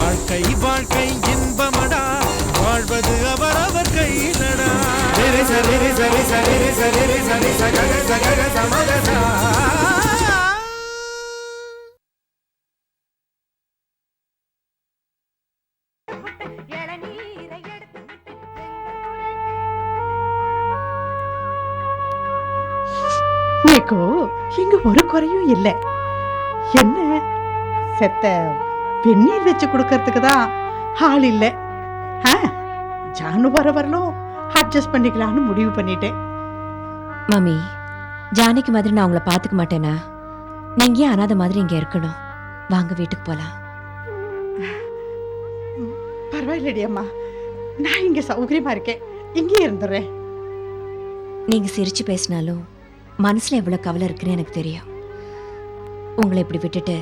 வாழ்க்கை வாழ்க்கை இன்பமடா வாழ்வது அவரவர் கைதடா சரி சரி சரி சரி சரி சரி சரி சகக சமகசா இளநீரை ஒரு குறையும் இல்லை. என்ன? செத்த வெந்நீர் வச்சு கொடுக்கறதுக்கு தான் ஆள் இல்லை. ஆ, ஜானு வர வரலும் அட்ஜஸ்ட் பண்ணிக்கலாம்னு முடிவு பண்ணிட்டேன். மாமி ஜானகி மாதிரி நான் உங்களை பார்த்துக்க மாட்டேனா? நீங்க ஏன் அனாதை மாதிரி இங்க இருக்கணும்? வாங்க வீட்டுக்கு போலாம். பரவாயில்லடி அம்மா. நான் இங்க சௌகரியமா இருக்கேன். இங்கே இருந்துடுறேன். நீங்க சிரிச்சு பேசினாலும் மனசுல எவ்வளவு கவலை இருக்குன்னு எனக்கு தெரியும். உங்களை இப்படி விட்டுட்டு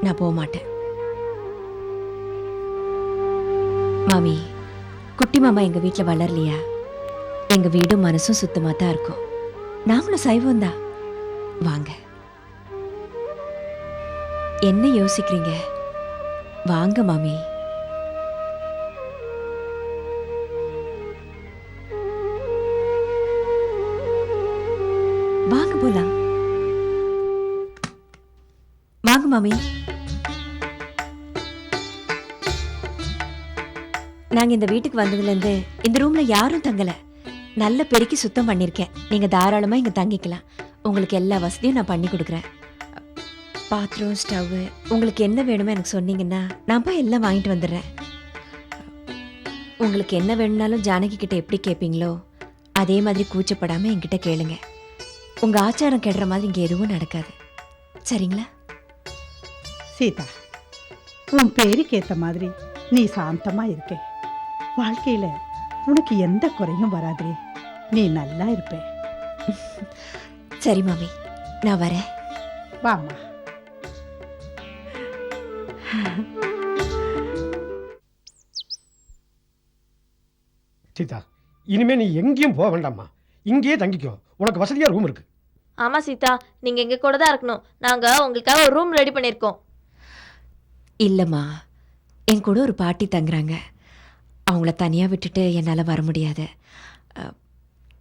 நான் போக மாட்டேன். மாமி குட்டி மாமா எங்க வீட்டில் வளரலையா? எங்க வீடும் மனசும் சுத்தமா தான் இருக்கும். நாங்களும் சைவம் தான். வாங்க. என்ன யோசிக்கிறீங்க? வாங்க மாமி. மாமி நாங்க இந்த வீட்டுக்கு வந்ததுல இருந்து இந்த ரூம்ல யாரும் தங்கல. நல்ல பெருக்கி சுத்தம் பண்ணிருக்கேன். நீங்க தாராளமா இங்க தங்கிக்கலாம். உங்களுக்கு எல்லா வசதியும் நான் பண்ணி கொடுக்குறேன். பாத்ரூம் ஸ்டவ் உங்களுக்கு என்ன வேணுமோ எனக்கு சொன்னீங்கன்னா நான் போய் எல்லாம் வாங்கிட்டு வந்துடுறேன். உங்களுக்கு என்ன வேணும்னாலும் ஜானகி கிட்ட எப்படி கேட்பீங்களோ அதே மாதிரி கூச்சப்படாம என்கிட்ட கேளுங்க. உங்க ஆச்சாரம் கெடுற மாதிரி இங்க எதுவும் நடக்காது. சரிங்களா? சீதா உன் பேருக்கு ஏத்த மாதிரி நீ சாந்தமா இருக்க. வாழ்க்கையில உனக்கு எந்த குறையும் வராதே. நீ நல்லா இருப்ப. சரி மாமி நான் வரேன். வாம்மா. சீதா இனிமே நீ எங்கேயும் போக வேண்டாம்மா. இங்கேயே தங்கிக்கோ. உனக்கு வசதியா ரூம் இருக்கு. ஆமா சீதா நீங்க எங்க கூட தான் இருக்கணும். நாங்க உங்களுக்காக ஒரு ரூம் ரெடி பண்ணிருக்கோம் இல்லம்மா என் கூட ஒரு பாட்டி தங்குறாங்க. அவங்கள தனியா விட்டுட்டு என்னால வர முடியாது.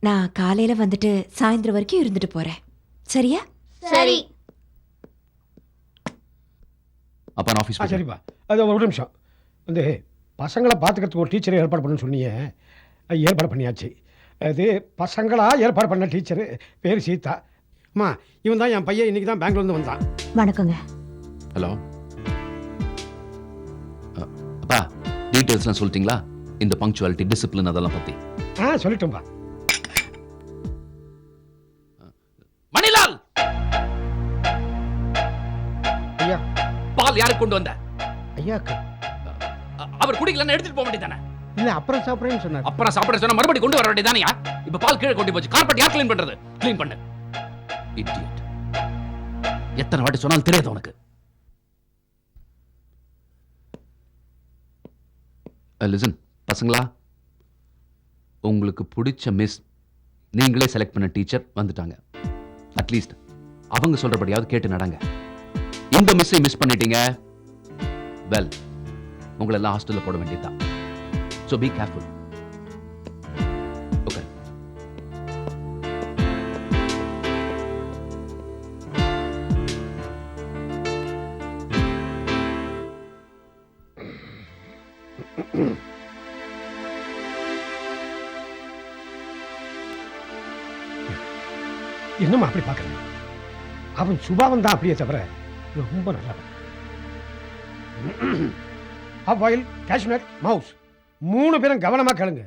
நான் காலையில வந்துட்டு சாயந்தரம் வரைக்கும் இருந்துட்டு போறேன். சரியா? சரி. அப்பா நான் ஆஃபீஸ் ஆ சரிப்பா. அது ஒரு நிமிஷம். வந்து பசங்களை பார்த்துக்கிறதுக்கு ஒரு டீச்சரை ஏற்பாடு பண்ணணும்னு சொன்னீங்க. அது ஏற்பாடு பண்ணியாச்சு. அது பசங்களா ஏற்பாடு பண்ண டீச்சரு பேர் சீதா. அம்மா இவன் தான் என் பையன். இன்னைக்கு தான் பெங்களூர்லேருந்து வந்தான். வணக்கங்க. ஹலோ டீட்டெயில்ஸ்லாம் சொல்லிட்டீங்களா? இந்த பங்க்சுவாலிட்டி டிசிப்ளின் அதெல்லாம் பத்தி? ஆ சொல்லிட்டோம்பா. மணிலால்! ஐயா. பால் யாருக்கு கொண்டு வந்த? அ- அவர் குடிக்கலன்னு எடுத்துட்டு போக வேண்டியதானே இல்லை அப்புறம் சாப்பிட்றேன்னு சொன்னார். அப்புறம் சாப்பிட சொன்னா மறுபடியும் கொண்டு வர வேண்டியதானயா இப்ப பால் கீழே கொண்டு போச்சு. கார்பெட் யார் க்ளீன் பண்றது? க்ளீன் பண்ணு. இடியட் எத்தனை வாட்டி சொன்னாலும் தெரியாது உனக்கு. லிசன் பசங்களா? உங்களுக்கு பிடிச்ச மிஸ் நீங்களே செலக்ட் பண்ண டீச்சர் வந்துட்டாங்க. அட்லீஸ்ட் அவங்க சொல்றபடியாவது கேட்டு நடங்க. இந்த மிஸ்ஸை மிஸ் பண்ணிட்டீங்க? வெல் உங்களெல்லாம் எல்லாம் ஹாஸ்டல்ல போட வேண்டியதுதான். ஸோ பி கேர்ஃபுல் என்னம்மா அப்படி பார்க்குறேன் அவன் சுபாவம் தான் அப்படியே தவிர ரொம்ப நல்லவன். அவ்வாயில் கேஷ்நட் மவுஸ் மூணு பேரும் கவனமாக கேளுங்க.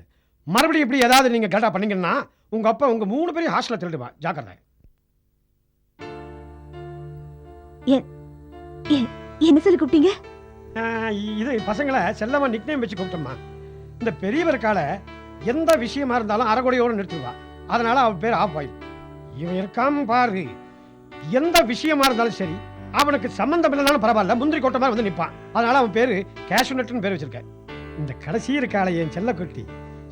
மறுபடியும் இப்படி ஏதாவது நீங்கள் கரெக்டாக பண்ணீங்கன்னா உங்கள் அப்பா உங்கள் மூணு பேரையும் ஹாஸ்டலில் திருடுவான் ஜாக்கிரதை. என்ன சொல்லி கூப்பிட்டீங்க? இது பசங்களை செல்லமா நிக்னேம் வச்சு கூப்பிட்டோம்மா. இந்த பெரியவருக்கால எந்த விஷயமா இருந்தாலும் அரைகுறையோடு நிறுத்துவா அதனால அவன் பேர் ஆஃப் ஆயில் இவன் இருக்காம பாரு. எந்த விஷயமா இருந்தாலும் சரி அவனுக்கு சம்பந்தம் இல்லைனாலும் பரவாயில்ல முந்திரி கொட்டை மாதிரி வந்து நிற்பான் அதனால அவன் பேரு கேஷ்னட்னு பேர் வச்சிருக்கேன். இந்த கடைசி இருக்காளே என் செல்ல குட்டி.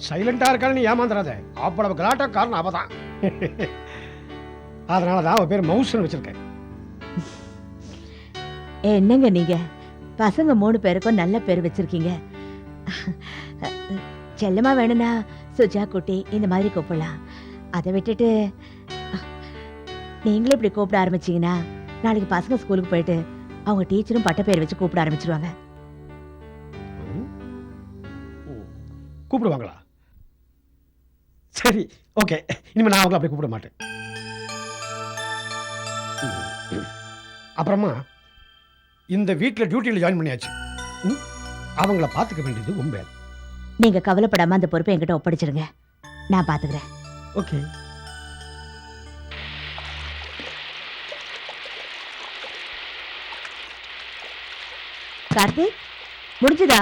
சைலண்டா இருக்கான்னு நீ ஏமாந்துடாத அவ்வளவு கலாட்டா காரணம் அவதான் அதனால தான் அவன் பேர் மவுஸ்னு வச்சிருக்கேன். என்னங்க நீங்க? பசங்க மூணு பேருக்கும் நல்ல பேர் வச்சிருக்கீங்க. செல்லமா வேணும்னா சுஜா குட்டி இந்த மாதிரி கூப்பிடலாம். அதை விட்டுட்டு நீங்களே இப்படி கூப்பிட ஆரம்பிச்சீங்கன்னா நாளைக்கு பசங்க ஸ்கூலுக்கு போயிட்டு அவங்க டீச்சரும் பட்ட பேர் வச்சு கூப்பிட ஆரம்பிச்சிருவாங்க. கூப்பிடுவாங்களா? சரி ஓகே இனிமேல் நான் அவங்கள அப்படி கூப்பிட மாட்டேன். அப்புறமா இந்த வீட்டில் டியூட்டியில் ஜாயின் பண்ணியாச்சு? அவங்கள பார்த்துக்க வேண்டியது உங்க வேலை. நீங்க கவலைப்படாம அந்த பொறுப்பை என்கிட்ட ஒப்படைச்சிருங்க. நான் பாத்துக்கிறேன் ஓகே கார்த்திக் முடிஞ்சதா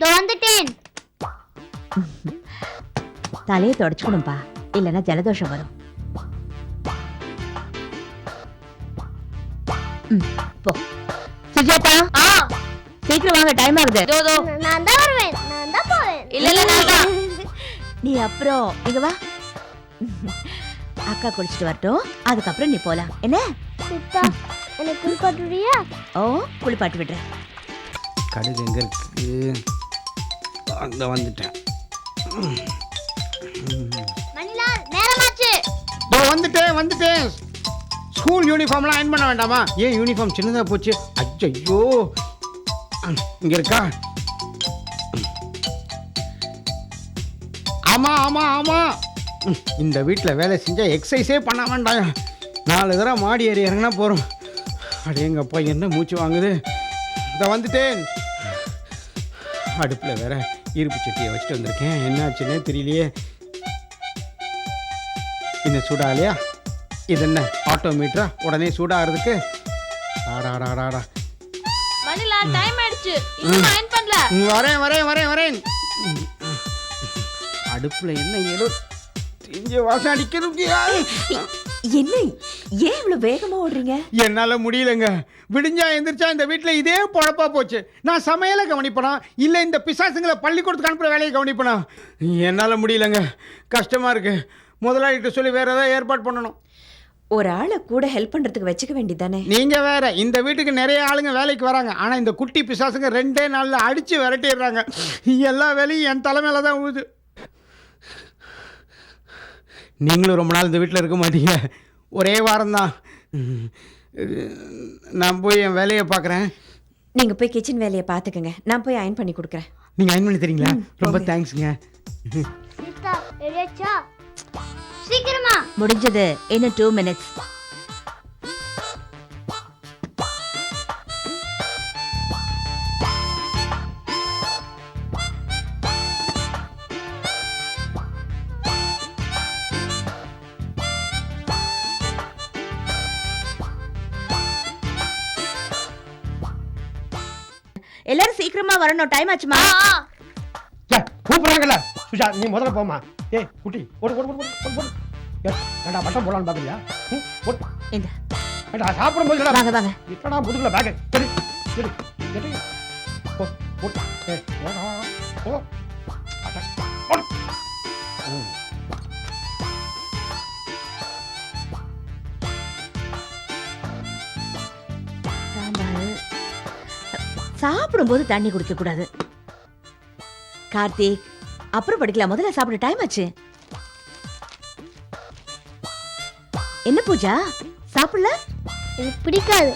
இதோ வந்துட்டேன் தலையை தொடச்சுக்கணும்பா இல்லைன்னா ஜலதோஷம் வரும் ம், போ சுஜாதா ஆ சீக்கிரம் வாங்க டைம் ஆகுது இதோ இதோ நான் தான் வருவேன் நான் தான் போவேன் இல்ல இல்ல நான் தான் நீ அப்புறம் இங்க வா அக்கா குளிச்சுட்டு வரட்டும் அதுக்கப்புறம் நீ போலாம் என்ன சித்தா எனக்கு குளிப்பாட்டுறியா ஓ குளிப்பாட்டி விடுறேன். கடுகு எங்கே இருக்கு? அங்கே வந்துட்டேன். மணிலால் நேரமாச்சு. இதோ வந்துட்டேன் வந்துட்டேன். ஸ்கூல் யூனிஃபார்ம்லாம் அயன் பண்ண வேண்டாமா? ஏன் யூனிஃபார்ம் சின்னதாக போச்சு? அச்சோ இங்கே இருக்கா? ஆமாம் ஆமாம் ஆமாம் இந்த வீட்டில் வேலை செஞ்சால் எக்ஸசைஸே பண்ண வேண்டாம். நாலு தடவை மாடி ஏறி இறங்கினா போகிறோம் அடே எங்கப்பா என்ன மூச்சு வாங்குது? இதை வந்துட்டேன். அடுப்பில் வேற இருப்பு சட்டியை வச்சுட்டு வந்திருக்கேன். என்னாச்சுன்னே தெரியலையே. இன்னும் சூடாகலையா? இது என்ன ஆட்டோமீட்டரா? உடனே சூடாகிறதுக்கு? ஆடாடாடாடா மணிலா டைம் ஆயிடுச்சு. இன்னும் அயன் பண்ணல ம், வரேன் வரேன் வரேன் வரேன். அடுப்புல என்ன ஏதோ தெரிஞ்ச வாசம் அடிக்கிறது என்ன? ஏன் இவ்வளவு வேகமா ஓடுறீங்க? என்னால முடியலங்க. விடிஞ்சா எந்திரிச்சா இந்த வீட்டில் இதே பொழப்பா போச்சு. நான் சமையலை கவனிப்பனா? இல்லை இந்த பிசாசுங்களை பள்ளிக்கூடத்துக்கு அனுப்புற வேலையை கவனிப்பனா? என்னால் முடியலங்க. கஷ்டமா இருக்கு. முதலாளிகிட்ட சொல்லி வேற ஏதாவது ஏற்பாடு பண்ணணும். ஒரு ஆளை கூட ஹெல்ப் பண்றதுக்கு வச்சுக்க வேண்டியதானே நீங்க வேற. இந்த வீட்டுக்கு நிறைய ஆளுங்க வேலைக்கு வராங்க. ஆனா இந்த குட்டி பிசாசுங்க ரெண்டே நாள்ல அடிச்சு விரட்டிடுறாங்க. எல்லா வேலையும் என் தலைமையில தான் உழுது நீங்களும் ரொம்ப நாள் இந்த வீட்டில் இருக்க மாட்டீங்க. ஒரே வாரம்தான். நான் போய் என் வேலையை பார்க்குறேன். நீங்க போய் கிச்சன் வேலையை பாத்துக்கங்க நான் போய் அயன் பண்ணி கொடுக்குறேன். நீங்கள் அயன் பண்ணி தரீங்களா? ரொம்ப. தேங்க்ஸுங்க சீக்கிரமா. முடிஞ்சது. இன்னும் டூ மினிட்ஸ் எல்லாரும் சீக்கிரமா வரணும். டைம் ஆச்சுமா? கூப்பிடுறாங்கல்ல. சுஜா நீ முதல்ல போமா ஏய் குட்டி ஓடு ஓடு ஓடு ஓடு ஓடு ஏ, ஏண்டா பட்டம் போடலான்னு பார்க்குறியா ம் ஓடு. இந்த ஏண்டா சாப்பிடும்போது இல்லடா வாங்க வாங்க. இப்படா முதுகுல பேக் எடு எடு எடு போ போ ஏ ஓடா ஓ அட ஓடு. சாப்பிடும்போது தண்ணி குடிக்க கூடாது. கார்த்திக் அப்புறம் படிக்கலாம். முதல்ல சாப்பிட டைம் ஆச்சு. என்ன பூஜா? சாப்பிடல? எனக்கு பிடிக்காது.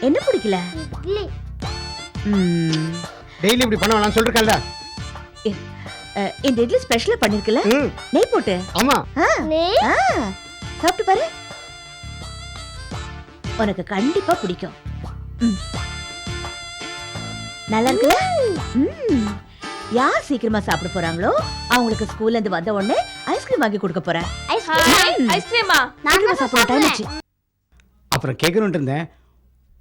என்ன பிடிக்கல? இட்லி ம், டெய்லி இப்படி பண்ண வேணாம்னு சொல்லிருக்கேன்ல அஹ், இந்த இட்லி ஸ்பெஷலா பண்ணிருக்கல? ம். நெய் போட்டு. ஆமாம் ஆ, நே ஆ, சாப்பிட்டு பாரு. உனக்கு கண்டிப்பா பிடிக்கும். ம். நல்லா இருக்குல்ல? ம். யார் சீக்கிரமா சாப்பிட போறாங்களோ அவங்களுக்கு ஸ்கூல்ல இருந்து வந்த உடனே ஐஸ்கிரீம் வாங்கி கொடுக்க போறேன். ஐஸ்கிரீமா நான் சீக்கிரமா தான் சாப்பிட டைம் சாப்பிடுவேன் ஆச்சு அப்புறம் கேட்கணுன்ட்டு இருந்தேன்.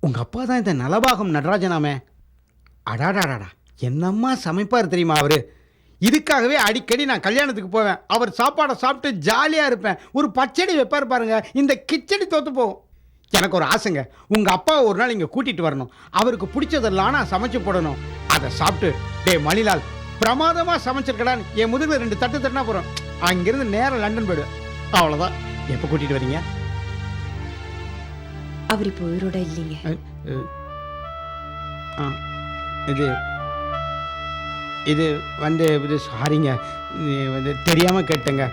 உங்க அப்பா தான் இந்த நலபாகம் நடராஜனாமே. அடாடாடாடா. என்னம்மா சமைப்பார் தெரியுமா அவரு? இதுக்காகவே அடிக்கடி நான் கல்யாணத்துக்கு போவேன். அவர் சாப்பாடை சாப்பிட்டு ஜாலியாக இருப்பேன். ஒரு பச்சடி வைப்பார் பாருங்க. இந்த கிச்சடி தோத்து போகும். எனக்கு ஒரு ஆசைங்க. உங்க அப்பா ஒரு நாள் இங்க கூட்டிட்டு வரணும். அவருக்கு பிடிச்சதெல்லாம் நான் சமைச்சு போடணும். அதை சாப்பிட்டு டே மணிலால் பிரமாதமா சமைச்சிருக்கடான்னு என் முதுகுல ரெண்டு தட்டு தட்டினா போறோம். அங்கிருந்து நேரா லண்டன் போயிடுவேன் அவ்வளோதான் எப்போ கூட்டிகிட்டு வரீங்க? அவர் இப்போ உயிரோட இல்லைங்க. ஆ இது இது வந்து இது சாரிங்க. வந்து தெரியாமல் கேட்டேங்க.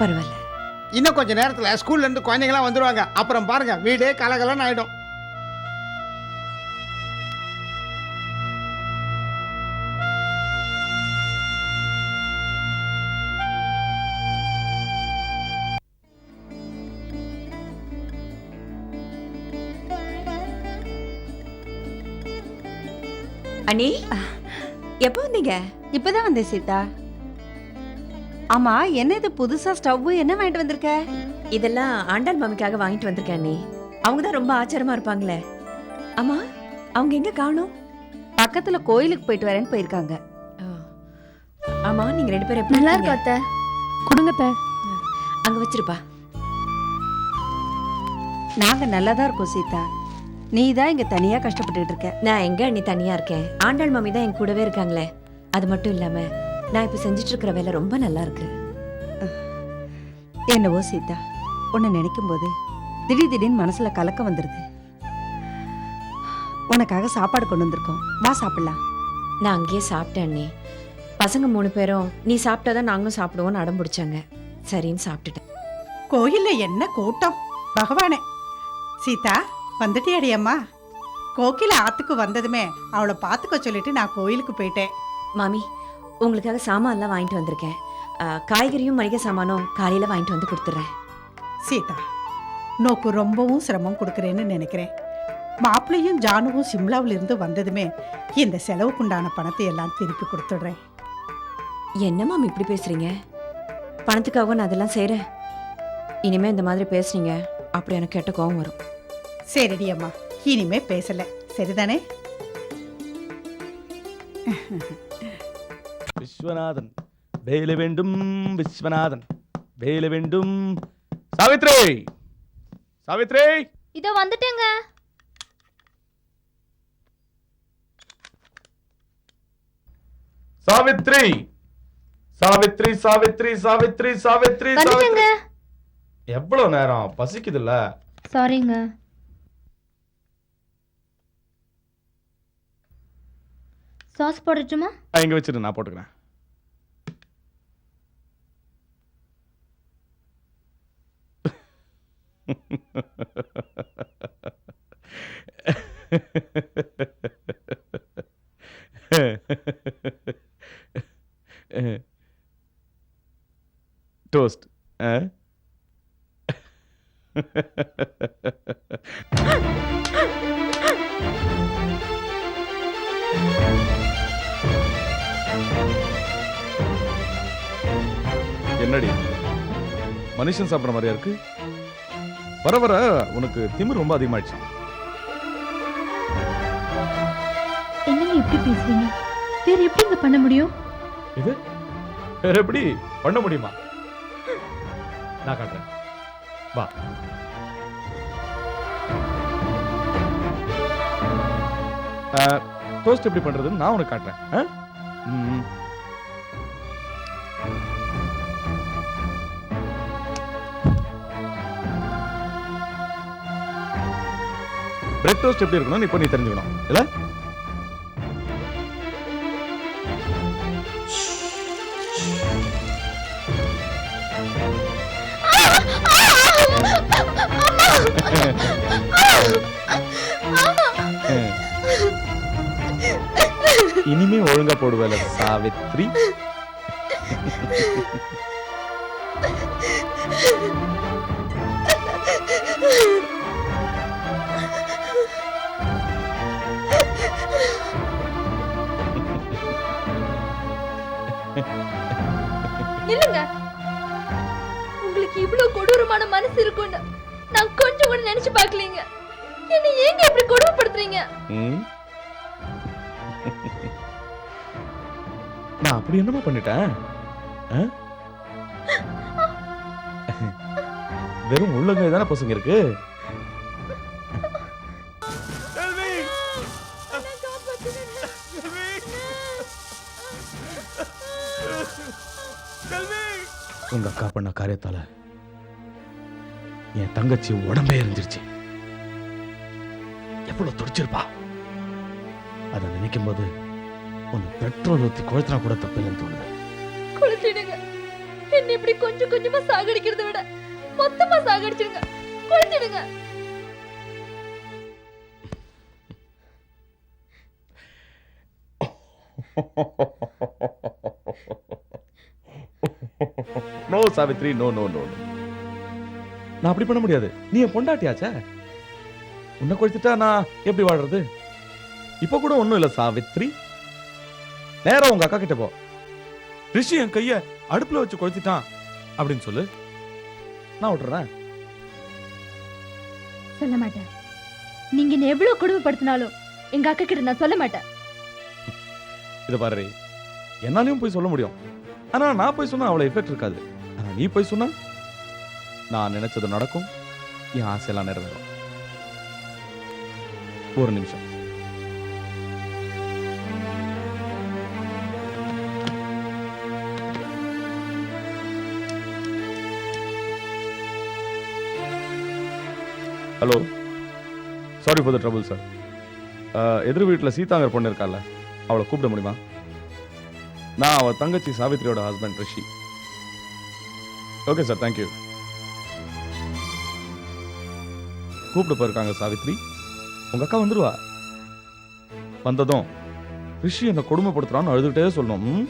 பரவாயில்ல. இன்னும் கொஞ்சம் நேரத்தில் ஸ்கூல்லேருந்து குழந்தைங்களாம் வந்துடுவாங்க அப்புறம் பாருங்க வீடே கலகலன்னு ஆகிடும் அண்ணி எப்போ வந்தீங்க? இப்பதான் வந்தேன் சீதா. ஆமா என்ன இது புதுசா ஸ்டவ் என்ன வாங்கிட்டு வந்திருக்க? இதெல்லாம் ஆண்டாள் மாமிக்காக வாங்கிட்டு வந்திருக்கேன் அண்ணி. அவங்க தான் ரொம்ப ஆச்சரியமா இருப்பாங்களே. ஆமா அவங்க எங்க காணோம்? பக்கத்துல கோயிலுக்கு போயிட்டு வரேன்னு போயிருக்காங்க. ஆமா நீங்க ரெண்டு பேரும் எப்படி நல்லா இருக்கீங்க? இருக்கும் அத்தை? கொடுங்க அத்தை. அங்க வச்சிருப்பா. நாங்க நல்லா தான் இருக்கோம் சீதா. நீ தான் இங்க தனியா கஷ்டப்பட்டுட்டு இருக்க. நான் எங்க அண்ணி தனியா இருக்கேன்? ஆண்டாள் மாமி தான் என் கூடவே இருக்காங்களே. அது மட்டும் இல்லாம நான் இப்ப செஞ்சுட்டு இருக்கிற வேலை ரொம்ப நல்லா இருக்கு என்னவோ சீதா உன்னை நினைக்கும் போது திடீர் திடீர்னு மனசுல கலக்கம் வந்துருது. உனக்காக சாப்பாடு கொண்டு வந்திருக்கோம். வா சாப்பிடலாம். நான் அங்கேயே சாப்பிட்டேன் அண்ணி. பசங்க மூணு பேரும் நீ சாப்பிட்டாதான் நாங்களும் சாப்பிடுவோம்னு அடம் பிடிச்சாங்க. சரின்னு சாப்பிட்டுட்டேன். கோயில்ல என்ன கூட்டம்? பகவானே. சீதா வந்துட்டியாடியம்மா கோகில ஆத்துக்கு வந்ததுமே அவளை பார்த்துக்க சொல்லிட்டு நான் கோயிலுக்கு போயிட்டேன். மாமி உங்களுக்காக சாமான்லாம் வாங்கிட்டு வந்திருக்கேன். காய்கறியும் மளிகை சாமானும் காலையில வாங்கிட்டு வந்து கொடுத்துட்றேன். சீதா நோக்கு ரொம்பவும் சிரமம் கொடுக்குறேன்னு நினைக்கிறேன். மாப்பிள்ளையும் ஜானுவும் சிம்லாவுல இருந்து வந்ததுமே இந்த செலவுக்குண்டான பணத்தை எல்லாம் திருப்பி கொடுத்துடுறேன். என்ன மாமி இப்படி பேசுறீங்க? பணத்துக்காக நான் அதெல்லாம் செய்றேன். இனிமே இந்த மாதிரி பேசுனீங்க அப்புறம் எனக்கு கெட்ட கோவம் வரும். சரிடி அம்மா இனிமே பேசல. சரிதானே? விஸ்வநாதன். வேலை வேண்டும் விஸ்வநாதன். வேலை வேண்டும் சாவித்ரி! சாவித்ரி! இதோ வந்துட்டேங்க. சாவித்ரி! சாவித்ரி சாவித்ரி சாவித்ரி சாவித்ரி வந்துட்டேங்க. சாவித்ரி! எவ்வளவு நேரம்? பசிக்குதுல்ல. சாரிங்க சாஸ் போடட்டுமா? இங்க வச்சிரு நான் போட்டுக்கிறேன். டோஸ்ட் என்னடி? மனுஷன் சாப்பிட்ற மாதிரியா இருக்கு? வர வர உனக்கு திமிர் ரொம்ப அதிகமாயிடுச்சு. என்னங்க இப்படி பேசுறீங்க? வேற எப்படிங்க பண்ண முடியும்? இது? வேற எப்படி? பண்ண முடியுமா? நான் காட்டுறேன். வா. டோஸ்ட் எப்படி பண்றதுன்னு நான் உனக்கு காட்டுறேன். பிரெட் டோஸ்ட் எப்படி இருக்கணும் இப்போ நீ தெரிஞ்சுக்கணும். இல்ல? இனிமே ஒழுங்கா போடுவேல சாவித்ரி. மனசு இருக்கும்னு நான் கொஞ்சம் கூட நினைச்சு பார்க்கலீங்க. என்ன ஏங்க இப்படி கொடுமைப்படுத்துறீங்க. நான் அப்படி என்னமா பண்ணிட்டேன்? வெறும் உள்ளங்கை தானே பசங்க இருக்கு? உங்க அக்கா பண்ண காரியத்தால என் தங்கச்சி உடம்பே எரிஞ்சிருச்சு எவ்வளவு துடிச்சிருப்பா? அதை நினைக்கும் போது ஒன்னு பெட்ரோல் ஊத்தி கொளுத்தினா கூட தப்பில்லைன்னு தோணுது. குளிச்சிடுங்க என்ன இப்படி கொஞ்சம் கொஞ்சமா சாகடிக்கிறத விட மொத்தமா சாகடிச்சிடுங்க. குளிச்சிடுங்க no Savitri no no no நான் அப்படி பண்ண முடியாது. நீ என் பொண்டாட்டியாச்சே? உன்னை கொளுத்திட்டா நான் எப்படி வாழ்றது? இப்ப கூட ஒண்ணும் இல்ல சாவித்ரி. நேரா உங்க அக்கா கிட்ட போ. ரிஷி என் கைய அடுப்புல வச்சு கொளுத்திட்டான் அப்படின்னு சொல்லு. நான் விட்டுறேன். சொல்ல மாட்டேன். நீங்க என்ன எவ்வளவு கொடுமைப்படுத்தினாலும் எங்க அக்கா கிட்ட நான் சொல்ல மாட்டேன். இதை பாரு என்னாலையும் போய் சொல்ல முடியும். ஆனா நான் போய் சொன்னா அவ்வளவு எஃபெக்ட் இருக்காது. ஆனா நீ போய் சொன்னா நான் நினைச்சது நடக்கும். என் ஆசையெல்லாம் நிறைவேறும் ஒரு நிமிஷம். Hello. Sorry for the trouble sir எதிர் வீட்டில் சீதாங்கர் பொண்ணு இருக்கால அவளை கூப்பிட முடியுமா? நான் அவள் தங்கச்சி சாவித்ரியோட husband Rishi. Okay sir thank you கூப்பிட போயிருக்காங்க சாவித்ரி. உங்க அக்கா வந்துருவா. வந்ததும் ரிஷி என்னை கொடுமைப்படுத்துறான்னு அழுதுகிட்டே சொல்லணும்?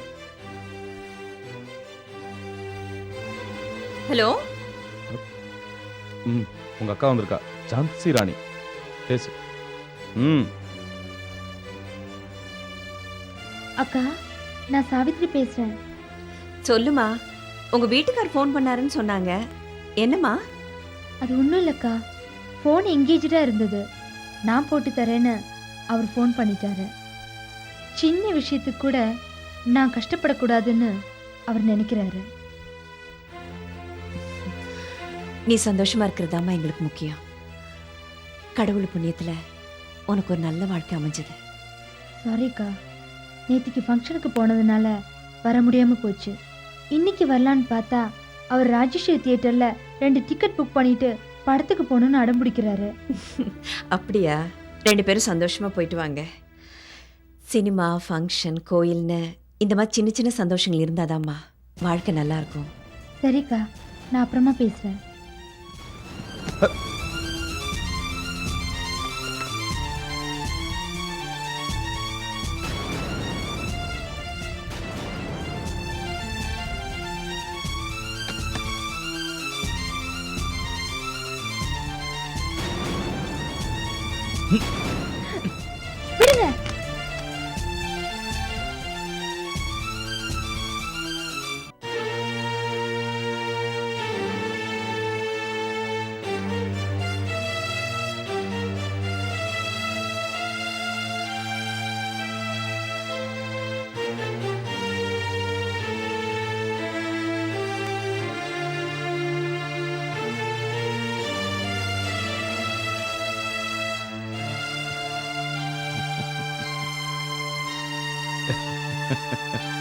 ஹலோ? ம் உங்க அக்கா வந்திருக்கா. ஜான்சி ராணி. பேசு. ம். அக்கா நான் சாவித்ரி பேசுறேன். சொல்லுமா உங்க வீட்டுக்கார் ஃபோன் பண்ணாருன்னு சொன்னாங்க. என்னம்மா? அது ஒன்றும் இல்லைக்கா. ஃபோன் எங்கேஜா இருந்தது. நான் போட்டு தரேன்னு அவர் ஃபோன் பண்ணிட்டாரு. சின்ன விஷயத்துக்கு கூட நான் கஷ்டப்படக்கூடாதுன்னு அவர் நினைக்கிறாரு. நீ சந்தோஷமா இருக்கிறதாம்மா எங்களுக்கு முக்கியம். கடவுள் புண்ணியத்துல உனக்கு ஒரு நல்ல வாழ்க்கை அமைஞ்சது. சாரிக்கா நேத்திக்கு ஃபங்க்ஷனுக்கு போனதுனால வர முடியாம போச்சு. இன்னைக்கு வரலான்னு பார்த்தா அவர் ராஜேஸ்வரி தியேட்டர்ல ரெண்டு டிக்கெட் புக் பண்ணிட்டு படத்துக்கு போகணும்னு அடம் பிடிக்கிறாரு. அப்படியா? ரெண்டு பேரும் சந்தோஷமா போயிட்டு வாங்க. சினிமா ஃபங்க்ஷன் கோயில்னு இந்த மாதிரி சின்ன சின்ன சந்தோஷங்கள் இருந்தாதாம்மா. வாழ்க்கை நல்லா இருக்கும். சரிக்கா நான் அப்புறமா பேசுறேன். Ha ha ha ha.